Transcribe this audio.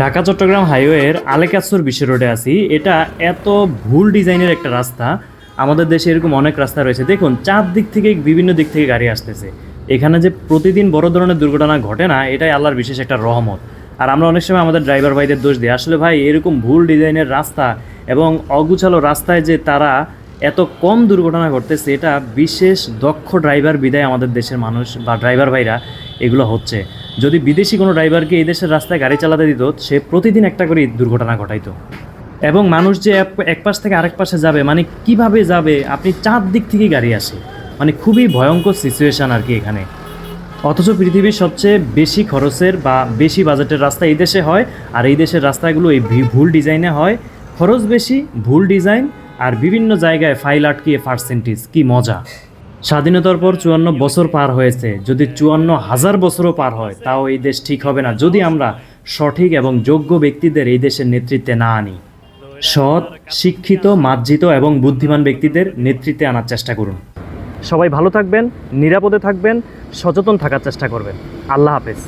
ঢাকা চট্টগ্রাম হাইওয়ের আলেকাসর বিশ্ব রোডে আছি। এটা এত ভুল ডিজাইনের একটা রাস্তা। আমাদের দেশে এরকম অনেক রাস্তা রয়েছে। দেখুন চার দিক থেকে বিভিন্ন দিক থেকে গাড়ি আসতেছে। এখানে যে প্রতিদিন বড় ধরনের দুর্ঘটনা ঘটে না, এটাই আল্লাহর বিশেষ একটা রহমত। আর আমরা অনেক সময় আমাদের ড্রাইভার ভাইদের দোষ দিই। আসলে ভাই, এরকম ভুল ডিজাইনের রাস্তা এবং অগুছালো রাস্তায় যে তারা এত কম দুর্ঘটনা ঘটতেছে, এটা বিশেষ দক্ষ ড্রাইভার বিদায় আমাদের দেশের মানুষ বা ড্রাইভার ভাইরা এগুলো হচ্ছে। যদি বিদেশি কোনো ড্রাইভারকে এই দেশের রাস্তায় গাড়ি চালাতে দিত, সে প্রতিদিন একটা করে দুর্ঘটনা ঘটাইতো। এবং মানুষ যে এক- পাশ থেকে আরেক পাশে যাবে মানে কীভাবে যাবে, আপনি চার দিক থেকেই গাড়ি আসে। মানে খুবই ভয়ঙ্কর সিচুয়েশন আর কি এখানে। অথচ পৃথিবীর সবচেয়ে বেশি খরচের বা বেশি বাজেটের রাস্তা এই দেশে হয়, আর এই দেশের রাস্তাগুলো এই ভুল ডিজাইনে হয়। খরচ বেশি, ভুল ডিজাইন, আর বিভিন্ন জায়গায় ফাইল আটকিয়ে পার্সেন্টেজ কি মজা। স্বাধীনতার পর চুয়ান্ন বছর পার হয়েছে। যদি চুয়ান্ন হাজার বছরও পার হয়, তাও এই দেশ ঠিক হবে না। যদি আমরা সঠিক এবং যোগ্য ব্যক্তিদের এই দেশের নেতৃত্বে না আনি, সৎ, শিক্ষিত, মার্জিত এবং বুদ্ধিমান ব্যক্তিদের নেতৃত্বে আনার চেষ্টা করুন। সবাই ভালো থাকবেন, নিরাপদে থাকবেন, সচেতন থাকার চেষ্টা করবেন। আল্লাহ হাফেজ।